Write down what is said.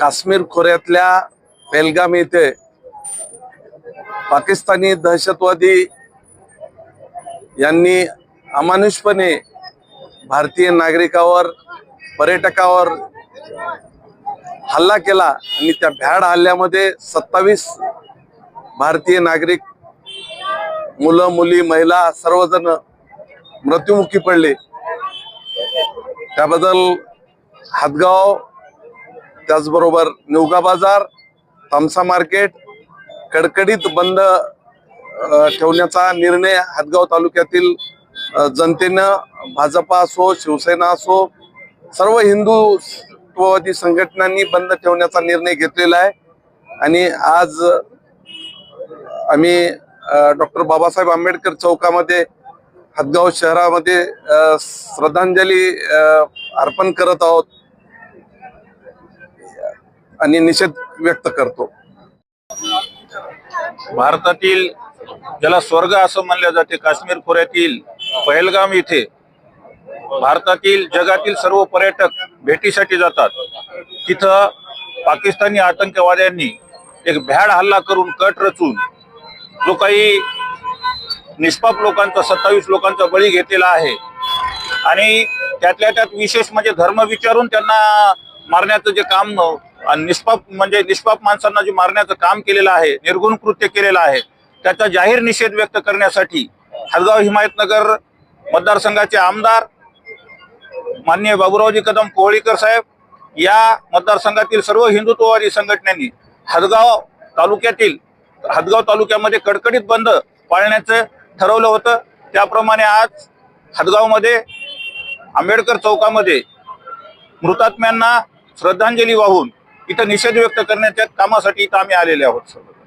काश्मीर खोऱ्यातल्या पेलगाम येथे पाकिस्तानी दहशतवादी यांनी अमानुषपणे भारतीय नागरिकावर पर्यटकावर हल्ला केला आणि त्या भ्याड हल्ल्यामध्ये सत्तावीस भारतीय नागरिक मुलं मुली महिला सर्वजण मृत्युमुखी पडले. त्याबद्दल हातगाव त्याचबरोबर निवगा बाजार तामसा मार्केट कडकडीत बंद ठेवण्याचा निर्णय हदगाव तालुक्यातील जनतेनं भाजपा असो शिवसेना असो सर्व हिंदुत्ववादी संघटनांनी बंद ठेवण्याचा निर्णय घेतलेला आहे. आणि आज आम्ही डॉक्टर बाबासाहेब आंबेडकर चौकामध्ये हदगाव शहरामध्ये श्रद्धांजली अर्पण करत आहोत. आणि निषेध व्यक्त करतो. भारतातील ज्याला स्वर्ग असं म्हणले जाते काश्मीर खोऱ्यातील पहलगाम इथे भारतातील जगातील सर्व पर्यटक भेटीसाठी जातात. तिथं पाकिस्तानी आतंकवाद्यांनी एक भ्याड हल्ला करून कट रचून जो काही निष्पाप लोकांचा सत्तावीस लोकांचा बळी घेतलेला आहे आणि त्यातल्या त्यात विशेष म्हणजे धर्म विचारून त्यांना मारण्याचं जे काम निष्पाप म्हणजे निष्पाप माणसांना जे मारण्याचं काम केलेलं आहे निर्गुण कृत्य केलेलं आहे त्याचा जाहीर निषेध व्यक्त करण्यासाठी हदगाव हिमायतनगर मतदारसंघाचे आमदार माननीय बाबुरावजी कदम कोहळीकर साहेब या मतदारसंघातील सर्व हिंदुत्ववादी संघटनांनी हदगाव तालुक्यातील हदगाव तालुक्यामध्ये कडकडीत बंद पाळण्याचं ठरवलं होतं. त्याप्रमाणे आज हदगावमध्ये आंबेडकर चौकामध्ये मृतात्म्यांना श्रद्धांजली वाहून इथं निषेध व्यक्त करण्याच्या कामासाठी इथं आम्ही आलेले आहोत सर्व